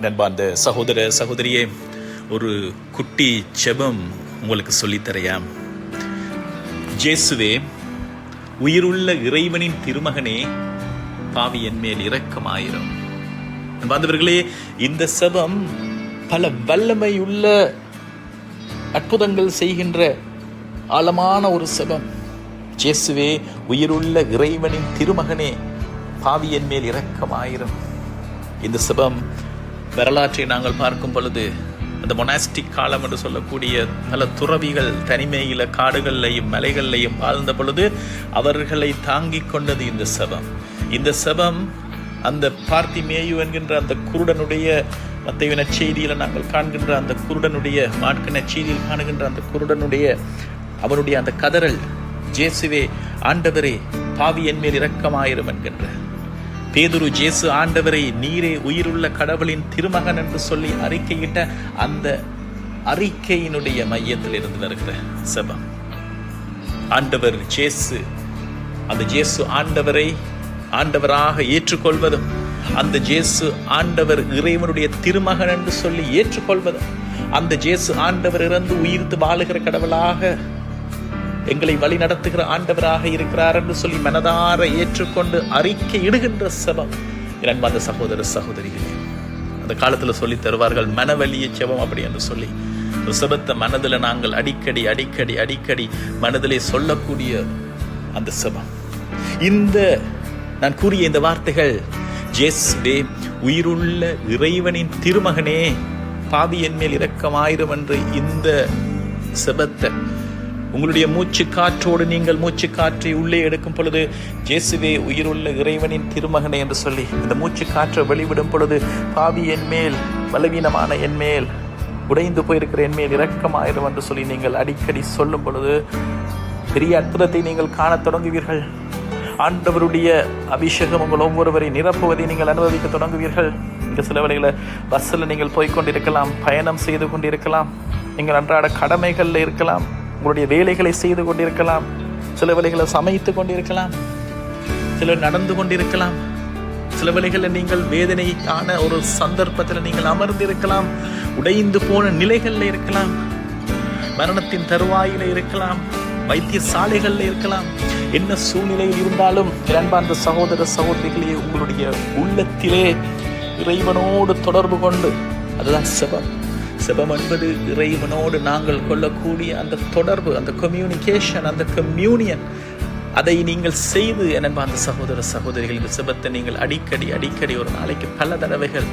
நண்பார்ந்த சகோதர சகோதரியே ஒரு குட்டி செபம் உங்களுக்கு சொல்லித்தரையா ஜேசுவே உயிருள்ள இறைவனின் திருமகனே பாவி என் மேல் இரக்கமாயிரும். நண்பாந்தவர்களே இந்த செபம் பல வல்லமையுள்ள அற்புதங்கள் செய்கின்ற ஆழமான ஒரு செபம். ஜேசுவே உயிருள்ள இறைவனின் திருமகனே பாவி என் மேல் இரக்கமாயிரும். இந்த செபம் வரலாற்றை நாங்கள் பார்க்கும் பொழுது அந்த மொனாஸ்டிக் காலம் என்று சொல்லக்கூடிய பல துறவிகள் தனிமையில காடுகள்லையும் மலைகள்லையும் வாழ்ந்த பொழுது அவர்களை தாங்கிக் கொண்டது இந்த சபம். இந்த சபம் அந்த பார்த்திமேயு என்கின்ற அந்த குருடனுடைய மத்திய செய்தியில் நாங்கள் காண்கின்ற அந்த குருடனுடைய மாட்கின செய்தியில் காணுகின்ற அந்த குருடனுடைய அவனுடைய அந்த கதறல் ஜேசுவே ஆண்டவரே பாவி என் மேல் இரக்கமாயிரும் என்கின்ற. பேதுரு ஜேசு ஆண்டவரை நீரே உயிருள்ள கடவுளின் திருமகன் என்று சொல்லி அறிக்கையிட்ட அந்த அறிக்கையினுடைய மையத்தில் இருந்து வருகிற செபம். ஆண்டவர் ஜேசு அந்த ஜேசு ஆண்டவரை ஆண்டவராக ஏற்றுக்கொள்வதும் அந்த ஜேசு ஆண்டவர் இறைவனுடைய திருமகன் என்று சொல்லி ஏற்றுக்கொள்வதும் அந்த ஜேசு ஆண்டவர் இறந்து உயிர்த்து வாழுகிற கடவுளாக எங்களை வழி நடத்துகிற ஆண்டவராக இருக்கிறார் என்று சொல்லி மனதார ஏற்றுக்கொண்டு அறிக்கை இடுகின்ற செபம். இரண்டாவது சகோதர சகோதரிகளே அந்த காலத்தில் சொல்லி தருவார்கள் மனவழிய செபம் அப்படி என்று சொல்லி. செபத்தை மனதில் நாங்கள் அடிக்கடி அடிக்கடி அடிக்கடி மனதிலே சொல்லக்கூடிய அந்த செபம். இந்த நான் கூறிய இந்த வார்த்தைகள் ஜேஸ்வே உயிருள்ள இறைவனின் திருமகனே பாவி என் மேல் இரக்கமாயிரும் என்று இந்த செபத்தை உங்களுடைய மூச்சு காற்றோடு நீங்கள் மூச்சு காற்றை உள்ளே எடுக்கும் பொழுது ஜேசுவே உயிருள்ள இறைவனின் திருமகனை என்று சொல்லி இந்த மூச்சு காற்றை வெளிவிடும் பொழுது பாவி என் மேல் பலவீனமான என் மேல் உடைந்து போயிருக்கிற என் மேல் இரக்கமாயிரும் என்று சொல்லி நீங்கள் அடிக்கடி சொல்லும் பொழுது பெரிய அற்புதத்தை நீங்கள் காணத் தொடங்குவீர்கள். ஆண்டவருடைய அபிஷேகம் உங்கள் ஒவ்வொருவரை நிரப்புவதை நீங்கள் அனுபவிக்க தொடங்குவீர்கள். இங்கே சில வேளைகளை பஸ்ஸில் நீங்கள் போய்க்கொண்டிருக்கலாம் பயணம் செய்து கொண்டிருக்கலாம் நீங்கள் அன்றாட கடமைகளில் இருக்கலாம். உங்களுடைய வேலைகளை செய்து கொண்டிருக்கலாம். சில வேலைகளை சமைத்து கொண்டிருக்கலாம். சிலர் நடந்து கொண்டிருக்கலாம். சில வேலைகளில் நீங்கள் வேதனைக்கான ஒரு சந்தர்ப்பத்தில் நீங்கள் அமர்ந்திருக்கலாம். உடைந்து போன நிலைகளில் இருக்கலாம். மரணத்தின் தருவாயில இருக்கலாம். வைத்தியசாலைகளில் இருக்கலாம். என்ன சூழ்நிலையில் இருந்தாலும் அன்பார்ந்த சகோதர சகோதரிகளே உங்களுடைய உள்ளத்திலே இறைவனோடு தொடர்பு கொண்டு அதுதான் செவம் செபம் என்பது இறைவனோடு நாங்கள் கொள்ளக்கூடிய அந்த தொடர்பு அந்த கம்யூனிகேஷன் அந்த கம்யூனியன் அதை நீங்கள் செய்து என்ப அந்த சகோதர சகோதரிகள் இந்த செபத்தை நீங்கள் அடிக்கடி அடிக்கடி ஒரு நாளைக்கு பல தடவைகள்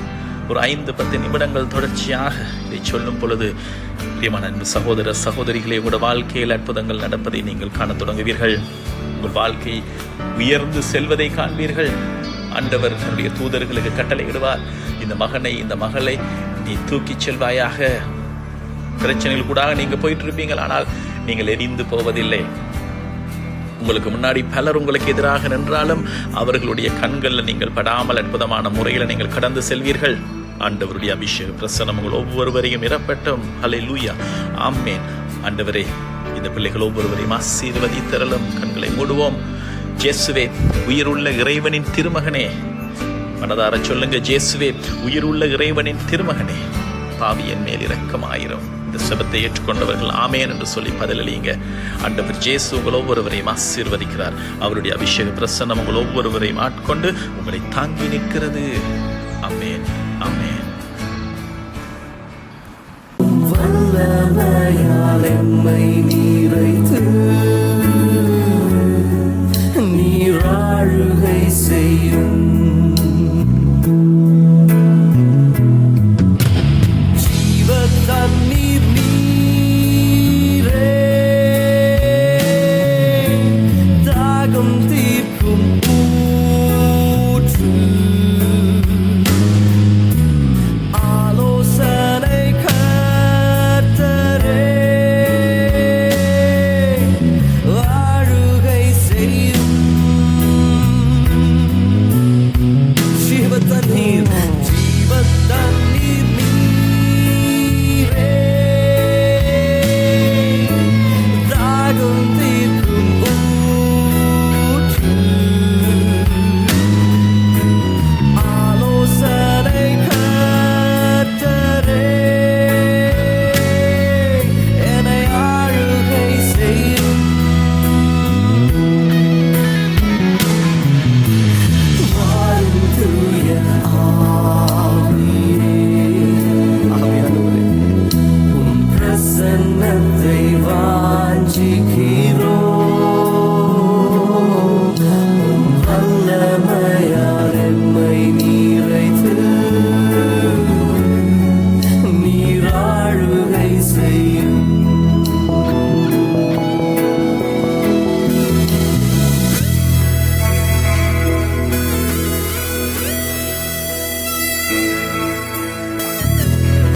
ஒரு ஐந்து பத்து நிமிடங்கள் தொடர்ச்சியாக இதை சொல்லும் பொழுது பிரியமான அன்பு சகோதர சகோதரிகளே உங்களோட வாழ்க்கையில் அற்புதங்கள் நடப்பதை நீங்கள் காண தொடங்குவீர்கள். உங்கள் வாழ்க்கை உயர்ந்து செல்வதை காண்பீர்கள். ஆண்டவர் தன்னுடைய தூதர்களுக்கு கட்டளையிடுவார். இந்த மகனை இந்த மகளை நீ தூக்கிச் செல்வாயாக. பிரச்சனைகள் கூட நீங்க போயிட்டு இருப்பீங்கள் ஆனால் நீங்கள் எரிந்து போவதில்லை. உங்களுக்கு முன்னாடி பலர் உங்களுக்கு எதிராக நின்றாலும் அவர்களுடைய கண்களில் நீங்கள் படாமல் அற்புதமான முறையில் நீங்கள் கடந்து செல்வீர்கள். ஆண்டவருடைய அபிஷேக பிரசனம் உங்கள் ஒவ்வொருவரையும் இறப்பட்டும் அலை லூயா ஆம்மேன் ஆண்டவரே இந்த பிள்ளைகள் ஒவ்வொருவரையும் ஆசீர்வதித்தரலும் கண்களை மூடுவோம். ஜேசுவே உயிருள்ள இறைவனின் திருமகனே மனதார சொல்லுங்க ஜேசுவே உயிர் உள்ள இறைவனின் திருமகனே பாவியின் மேல் இரக்கமாயிரும். இந்த சபத்தை ஏற்றுக்கொண்டவர்கள் ஆமேன் என்று சொல்லி பதிலளியுங்க அண்டவர் ஜேசு உங்கள் ஒவ்வொருவரையும் ஆசீர்வதிக்கிறார். அவருடைய அபிஷேக பிரசன்னம் உங்கள் ஒவ்வொருவரையும் ஆட்கொண்டு உங்களை தாங்கி நிற்கிறது. அமேன் அமேன் எம்மை நீரைத்து செய்யும்